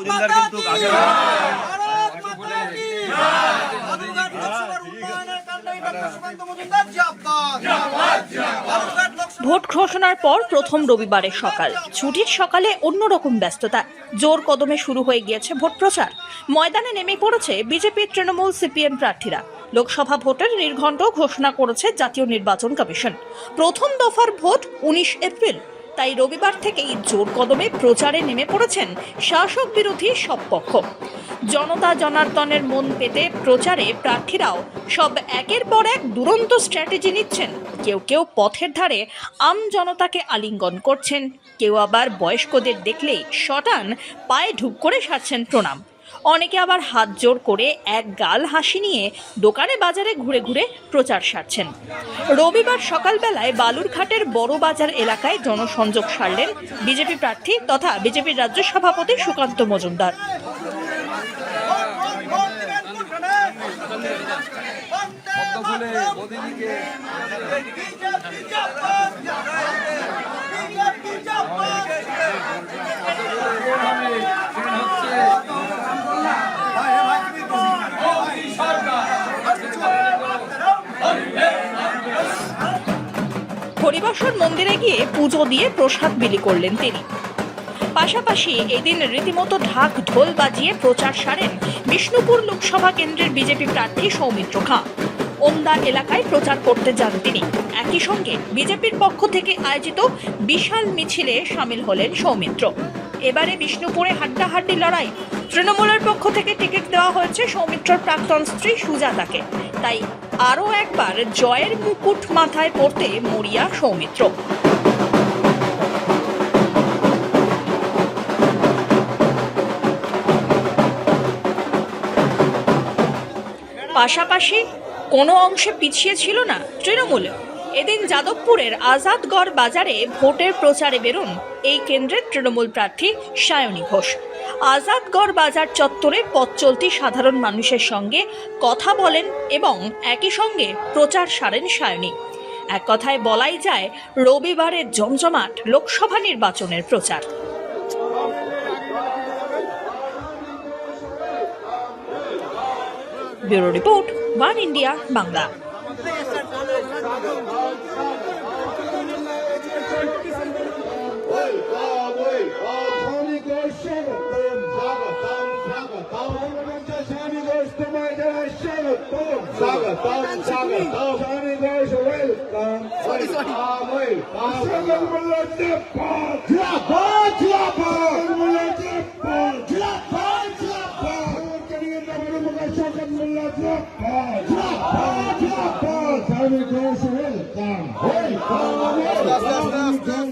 মজুমদার কিন্তু ভোট ঘোষণার পর প্রথম রবিবারের সকাল। ছুটির সকালে অন্যরকম ব্যস্ততা। জোর কদমে শুরু হয়ে গিয়েছে ভোট প্রচার। ময়দানে নেমে পড়েছে বিজেপি তৃণমূল সিপিএম প্রার্থীরা। লোকসভা ভোটের নির্ঘণ্ট ঘোষণা করেছে জাতীয় নির্বাচন কমিশন। প্রথম দফার ভোট উনিশ এপ্রিল। তাই রবিবার থেকেই জোর কদমে প্রচারে নেমে পড়েছেন শাসক বিরোধী সব পক্ষ। জনতা জনার্দনের মন পেতে প্রচারে প্রার্থীরাও সব একের পর এক দুরন্ত স্ট্র্যাটেজি নিচ্ছেন। কেউ কেউ পথের ধারে আম জনতাকে আলিঙ্গন করছেন। কেউ আবার বয়স্কদের দেখলেই শটান পায়ে ঢুক করে সারছেন প্রণাম। অনেকে আবার হাত জোর করে এক গাল হাসি নিয়ে দোকানে বাজারে ঘুরে ঘুরে প্রচার সারছেন। রবিবার সকালবেলায় বালুরঘাটের বড় বাজার এলাকায় জনসংযোগ সারলেন বিজেপি প্রার্থী তথা বিজেপির রাজ্য সভাপতি সুকান্ত মজুমদার। হরিবাসর মন্দিরে গিয়ে পুজো দিয়ে প্রসাদ বিলি করলেন তিনি। পাশাপাশি এদিন রীতিমতো ঢাক ঢোল বাজিয়ে প্রচার সারেন বিষ্ণুপুর লোকসভা কেন্দ্রের বিজেপি প্রার্থী সৌমিত্র খাঁ। ওমদা এলাকায় প্রচার করতে যান তিনি। একই সঙ্গে বিজেপির পক্ষ থেকে আয়োজিত বিশাল মিছিলে সামিল হলেন সৌমিত্র। এবারে বিষ্ণুপুরে হাড্ডাহাড্ডি লড়াই। তৃণমূলের পক্ষ থেকে টিকিট দেওয়া হয়েছে সৌমিত্রর প্রাক্তন স্ত্রী সুজাতাকে। তাই আরও একবার জয়ের মুকুট মাথায় পড়তে মরিয়া সৌমিত্র। পাশাপাশি কোনো অংশে পিছিয়ে ছিল না তৃণমূল এদিন যাদবপুরের আজাদগড় বাজারে ভোটের প্রচারে বেরোন এই কেন্দ্রের তৃণমূল প্রার্থী সায়নী ঘোষ। আজাদগড় বাজার চত্বরে পথ চলতি সাধারণ মানুষের সঙ্গে কথা বলেন এবং একই সঙ্গে প্রচার সারেন সায়নী। এক কথায় বলাই যায় রবিবারের জমজমাট লোকসভা নির্বাচনের প্রচার। Bureau report one India, Bangla. Welcome, welcome. Sorry, sorry. Hoy, para